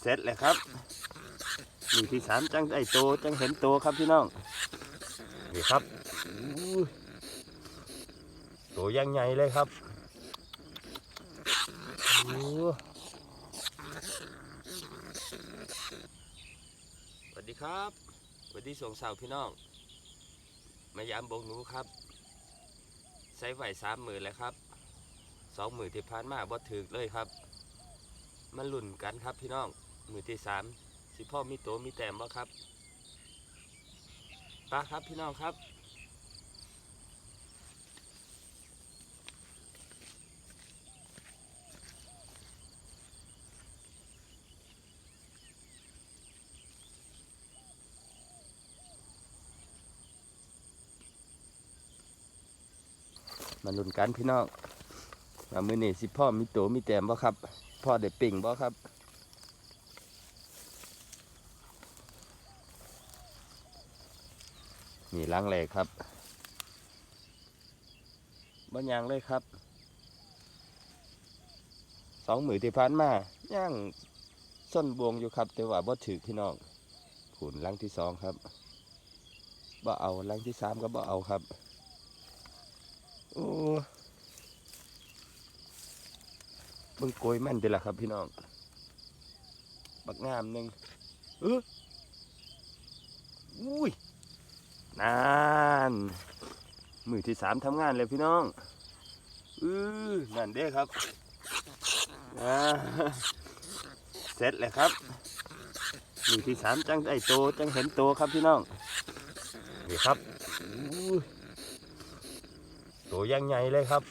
เสร็จแล้วครับมือที่สามจังได้โตจังเห็นโตครับพี่น้องนี่ครับโตยังใหญ่เลยครับสวัสดีครับสวัสดีสวงสาวพี่น้อง มายามบงหนูครับใช้ไหวสามหมื่นแล้วครับสองหมื่นที่ผ่านมาบ่ถึกเลยครับ มันลุ่นกันครับพี่น้องมือที่สามสิพ่อมีโตมีแต้มบ่ครับป้าครับพี่น้องครับมาลุ่นกันพี่น้องมามือนี่สิพ่อมีโตมีแต้มบ่ครับ พ่อได้ปิ่งบ่ครับ นี่ล้างเลยครับบ่ยางเลยครับ สองหมือที่ผ่านมาย่างส้นบวงอยู่ครับ แต่ว่าบ่ถือพี่น้องผุนลังที่สองครับบ่เอาลังที่สามก็บ่เอาครับโอ้ เบิ่งโกยแม่นเด้อล่ะครับพี่น้อง บักงามหนึ่งเอออุ้ยนานมือที่สามทำงานเลยพี่น้องอือนั่นเด้อครับเสร็จแล้วครับมือที่สามจังได้โตจังเห็นโตครับพี่น้องนี่ครับอู้ยตัวยังใหญ่เลยครับ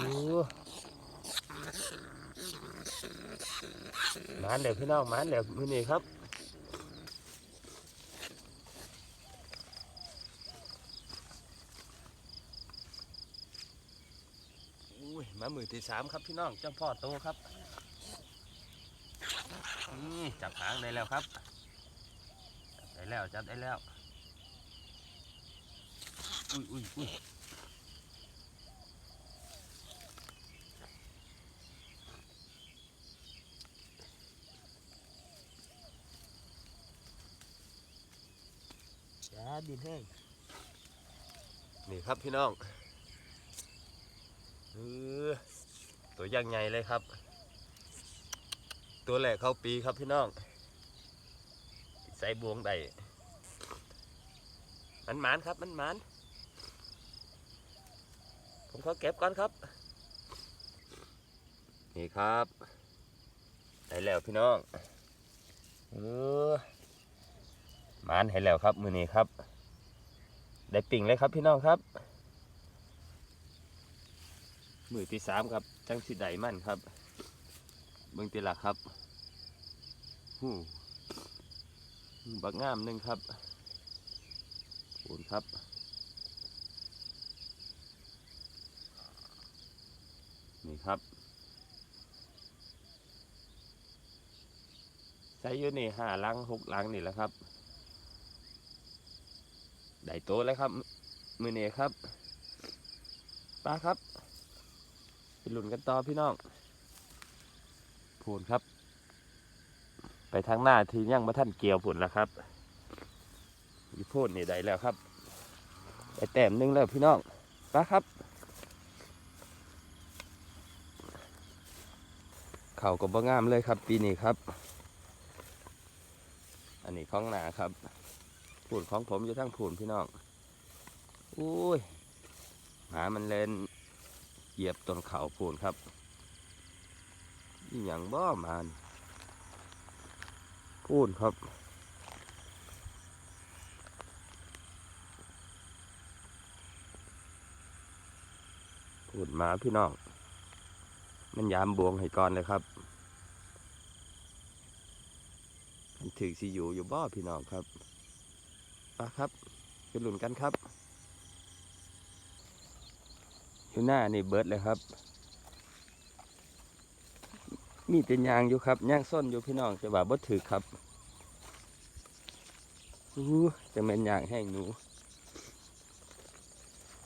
อ้หมานเดี๋ยวพี่น้องหมานเดี๋ยวมือนี้ครับอุ้ยมามือที่สามครับพี่น้องเจ้าพ่อโตครับนี่จับหางได้แล้วครับจับได้แล้วจับได้แล้วอุ้ยอุ้ยอุ้ยจ้า ดินแห้งนี่ครับพี่น้องเออตัวยังไงเลยครับ ตัวแหลกเข้าปีครับพี่น้อง ใส่บวงได้มันหมานครับมันหมานผมขอเก็บก่อนครับ นี่ครับได้แล้วพี่น้องเออหมานให้แล้วครับมือนี้ครับ ได้ปิ่งเลยครับพี่น้องครับ มือที่สามครับ จังสิไดมั่นครับ เบิ่งตีละครับหูบักงามหนึ่งครับขอบคุณครับนี่ครับใช้อยู่นี่ห้าลังหกลังนี่แหละครับ ได้โตแล้วครับ มือนี้ครับป้าครับไปหลุนกันต่อพี่น้องพูนครับ ไปทางหน้าทียังมาท่านเกี่ยวผุนแล้วครับอีพูดนี่ได้แล้วครับไปแต้มนึงแล้วพี่น้องป้าครับ เข่าก็บ่งามเลยครับ ปีนี้ครับ อันนี้ของหนาครับ ผูนของผมอยู่ทั้งผูนพี่น้องอุ้ยหมามันเล่นเหยียบต้นเขาผูนครับอย่างบ่มานพูนครับพูนหมาพี่น้อง มันยามบวงให้ก่อนเลยครับมันถึงสิอยู่อยู่บ่พี่น้องครับ ปะครับไปหลุนกันครับ อยู่หน้านี่เบิร์ดเลยครับ มีแต่ยางอยู่ครับยางส้นอยู่พี่น้องจะว่าบ่ถือครับอู้จะเป็นยางแห้งหนู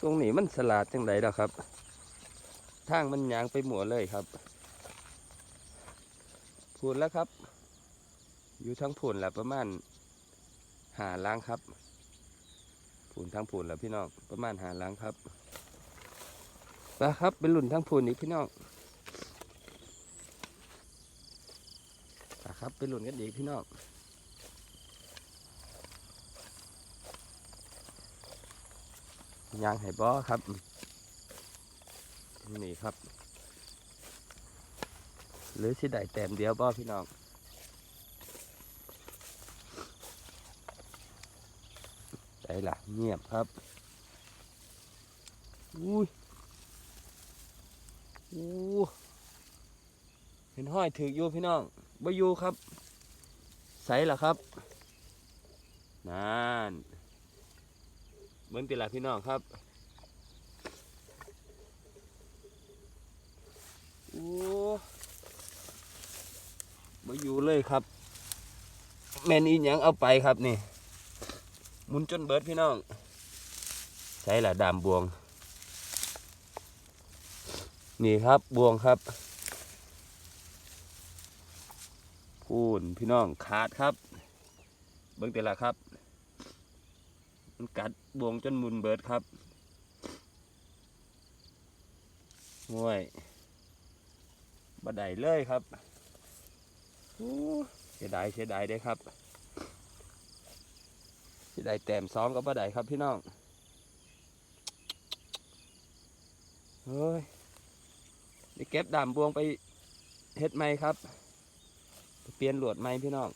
ตรงนี้มันสลาดจังไดล่ะครับทางมันยางไปหมัวเลยครับพูนแล้วครับ อยู่ทั้งพูนแหละประมาณ หาล้างครับพูนทั้งพูนแหละพี่น้องประมาณหาล้างครับไปครับเป็นหลุ่นทั้งพูนอีกพี่น้องไปครับเป็นหลุ่นกันอีกพี่น้องยางไห่บอครับนี่ครับ หรือสิได้แต้มเดียวบ่พี่น้อง ใจล่ะเงียบครับ อุ้ยอู้เห็นห้อยถืออยู่พี่น้องบ่อยู่ครับ ใสล่ะครับนั่นเบิ่งติล่ะพี่น้องครับโอ้มาอยู่เลยครับ แมนอีหยังเอาไปครับนี่ มุนจนเบิดพี่น้อง ใช่ละดามบวง นี่ครับบวงครับ พูนพี่น้องขาดครับ เบิ่งแต่ละครับ มันกัดบวงจนมุนเบิดครับง่วยบัไดเลยครับโอ้เสียดายเสียดายเด้ครับ สียดายแต้มซ้อมกับบัได้ครับพี่น้องเฮ้ยนี่เก็บดามบวงไปเฮ็ดไหมครับ เปลี่ยนหลวดไหมพี่น้อง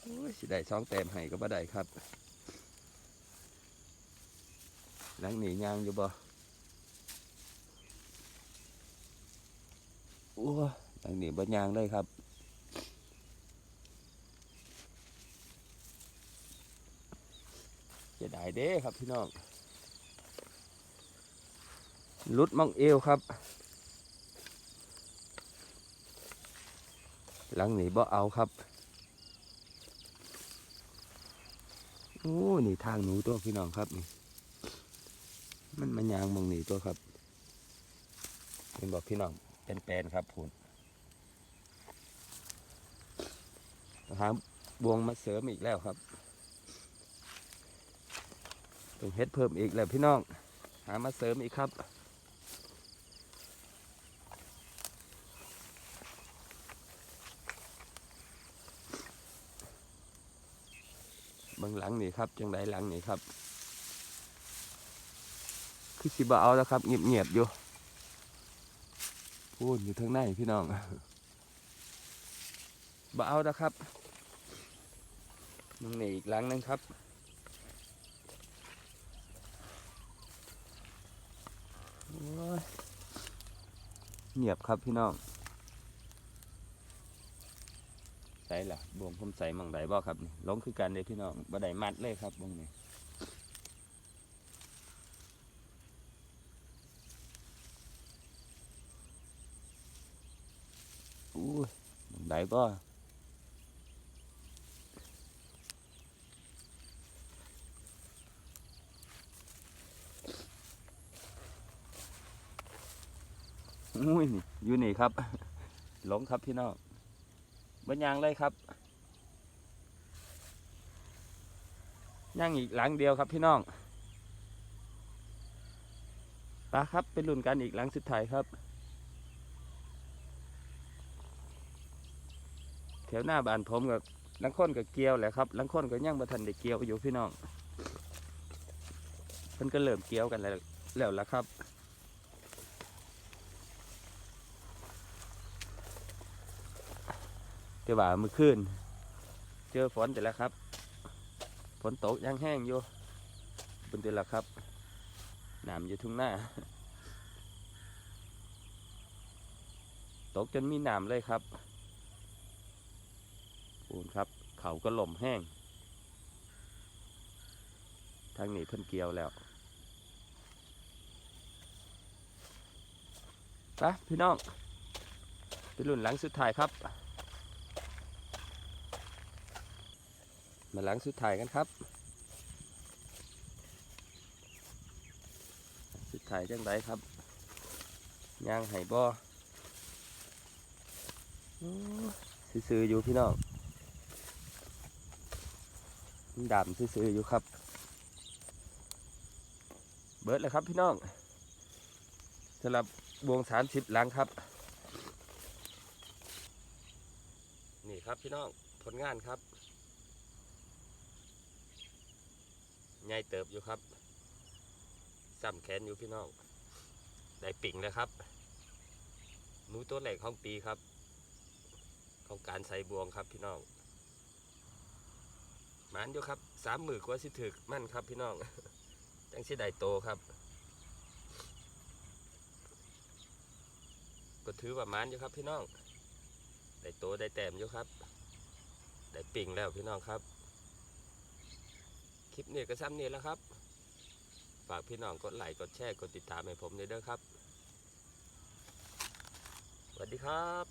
โอ้ยสียดายสองแต้มให้กับบัได้ครับหลังหนียางอยู่บ่โอ้ทางหนีบรยางเลยครับ จะได้ เด้ครับพี่น้องลุดมองเอวครับ หลังนี้บ่เอาครับโอ้นี่ทางหนูตัวพี่น้องครับนี่มันมันยางมองหนีตัวครับเป็นบอกพี่น้องเป็นแปลนครับพูนหาบวงมาเสริมอีกแล้วครับ ต้องเฮ็ดเพิ่มอีกแล้วพี่น้อง หามาเสริมอีกครับบางหลังนี่ครับจังไดหลังนี่ครับ คือสิบเอาแล้วครับเงียบๆอยู่พูดอยู่ทางในพี่น้องบ่เอาแล้วครับมึงนี่อีกหลังหนึงครับ โอ้ย เงียบครับพี่น้องใส่ละบวงผมใส่มังไดบ่ครับนี่ลงคือกันเลยพี่น้องบ่ได้มัดเลยครับบวงนี้อู้ยหมังไดบ่ อุ้ยนี่อยู่นี่ครับ หลงครับพี่น้องบ่ยางเลยครับย่างอีกหลังเดียวครับพี่น้องไปาครับเป็นรุ่นกันอีกหลังสุดท้ายครับ แถวหน้าบ้านผมกับลังค้นกับเกียวแหละครับลังค้นก็ย่างบ่ทันได้เกียวอยู่พี่น้องเพิ่นก็เริ่มเกียวกันแล้วแล้วละครับ แต่ว่าเมื่อคืนเจอฝนแต่ละครับ ฝนตกยังแห้งอยู่บนแต่ละครับน้ำอยู่ทุ่งหน้า ตกจนมีน้ำเลยครับปูนครับ เขาก็หล่มแห้ง ทางนี้เพิ่นเกี่ยวแล้วไปพี่น้องเป็นรุ่นหลังสุดท้ายครับ มาหลังสุดท้ายกันครับ สุดถ่ายจังไดครับย่างไห่บ่อซื่ออยู่พี่น้องดำซื่ออยู่ครับ เบิร์ดเลยครับพี่น้องสำหรับวงสามสิบหลังครับ นี่ครับพี่น้องผลงานครับ ใหญ่เติบอยู่ครับซ้ำแขนอยู่พี่น้อง ได้ปิ่งแล้วครับหนูตัวแหลกของปีครับ ของการใส่บวงครับพี่น้องหมันอยู่ครับสามหมือกว่าสิถึกมั่นครับพี่น้องจังสิได้โตครับ ก็ถือว่าหมันอยู่ครับพี่น้อง ได้โตได้แต้มอยู่ครับ ได้ปิ่งแล้วพี่น้องครับ ลิปนี้ก็ซ้ำนี่แล้วครับ ฝากพี่น้องกดไลค์กดแชร์กดติดตามให้ผมด้วยเด้อครับ สวัสดีครับ